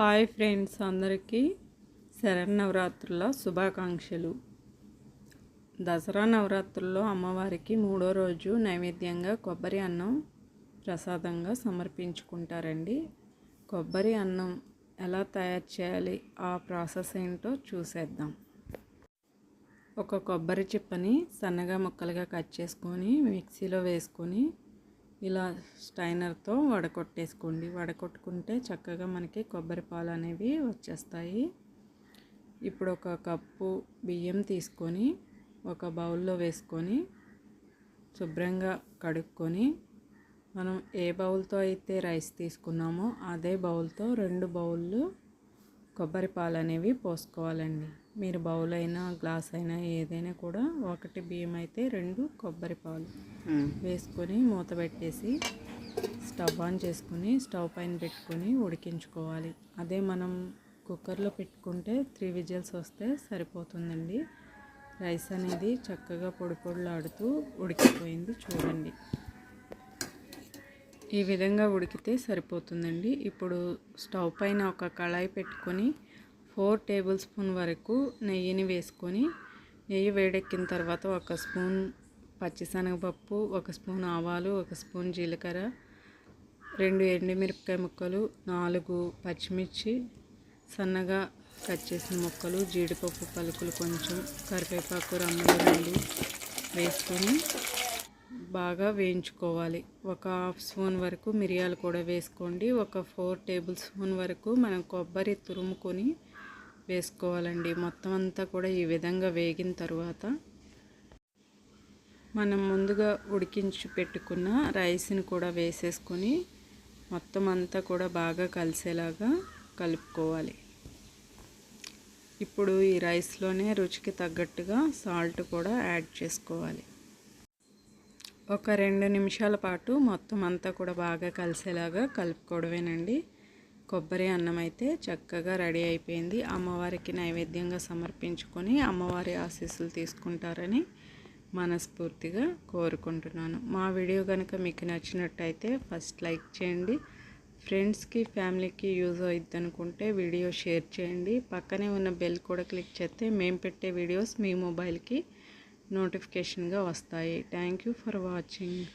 Hi friends అందరికీ శరన్నవరాత్రుల శుభాకాంక్షలు. దసరా నవరాత్రుల్లో అమ్మవారికి మూడో రోజు నైవేద్యంగా కొబ్బరి అన్నం ప్రసాదంగా సమర్పించుకుంటారండి. కొబ్బరి అన్నం ఎలా తయారు చేయాలి ఆ ప్రాసెస్ ఏంటో చూసేద్దాం. ఒక కొబ్బరి చిప్పని సన్నగా ముక్కలుగా కట్ చేసుకొని మిక్సీలో వేసుకొని ఇలా స్టైనర్తో వడకొట్టేసుకోండి. వడకొట్టుకుంటే చక్కగా మనకి కొబ్బరి పాలు అనేవి వచ్చేస్తాయి. ఇప్పుడు ఒక కప్పు బియ్యం తీసుకొని ఒక బౌల్లో వేసుకొని శుభ్రంగా కడుక్కొని మనం ఏ బౌల్తో అయితే రైస్ తీసుకున్నామో అదే బౌల్తో రెండు బౌళ్ళు కొబ్బరి పాలు అనేవి పోసుకోవాలండి. మీరు బౌల్ అయినా గ్లాస్ అయినా ఏదైనా కూడా ఒకటి బియ్యం అయితే రెండు కొబ్బరి పాలు వేసుకొని మూత పెట్టేసి స్టవ్ ఆన్ చేసుకొని స్టవ్ పైన పెట్టుకొని ఉడికించుకోవాలి. అదే మనం కుక్కర్లో పెట్టుకుంటే త్రీ విజిల్స్ వస్తే సరిపోతుందండి. రైస్ అనేది చక్కగా పొడి పొడిలాడుతూ ఉడికిపోయింది చూడండి. ఈ విధంగా ఉడికితే సరిపోతుందండి. ఇప్పుడు స్టవ్ పైన ఒక కళాయి పెట్టుకొని ఫోర్ టేబుల్ స్పూన్ వరకు నెయ్యిని వేసుకొని నెయ్యి వేడెక్కిన తర్వాత ఒక స్పూన్ పచ్చిశనగపప్పు ఒక స్పూన్ ఆవాలు ఒక స్పూన్ జీలకర్ర రెండు ఎండుమిరపకాయ ముక్కలు నాలుగు పచ్చిమిర్చి సన్నగా కట్ చేసిన ముక్కలు జీడిపప్పు పలుకులు కొంచెం కరివేపాకు రమ్మలు రెండు వేసుకొని బాగా వేయించుకోవాలి. ఒక హాఫ్ స్పూన్ వరకు మిరియాలు కూడా వేసుకోండి. ఒక ఫోర్ టేబుల్ స్పూన్ వరకు మనం కొబ్బరి తురుముకొని వేసుకోవాలండి. మొత్తం అంతా కూడా ఈ విధంగా వేగిన తర్వాత మనం ముందుగా ఉడికించి పెట్టుకున్న రైస్ని కూడా వేసేసుకొని మొత్తం అంతా కూడా బాగా కలిసేలాగా కలుపుకోవాలి. ఇప్పుడు ఈ రైస్లోనే రుచికి తగ్గట్టుగా సాల్ట్ కూడా యాడ్ చేసుకోవాలి. ఒక రెండు నిమిషాల పాటు మొత్తం అంతా కూడా బాగా కలిసేలాగా కలుపుకోవడమేనండి. కొబ్బరి అన్నం అయితే చక్కగా రెడీ అయిపోయింది. అమ్మవారికి నైవేద్యంగా సమర్పించుకొని అమ్మవారి ఆశీస్సులు తీసుకుంటారని మనస్ఫూర్తిగా కోరుకుంటున్నాను. మా వీడియో కనుక మీకు నచ్చినట్టయితే ఫస్ట్ లైక్ చేయండి. ఫ్రెండ్స్కి ఫ్యామిలీకి యూజ్ అవుద్ది అనుకుంటే వీడియో షేర్ చేయండి. పక్కనే ఉన్న బెల్ కూడా క్లిక్ చేస్తే మేము పెట్టే వీడియోస్ మీ మొబైల్కి నోటిఫికేషన్గా వస్తాయి. Thank you for watching.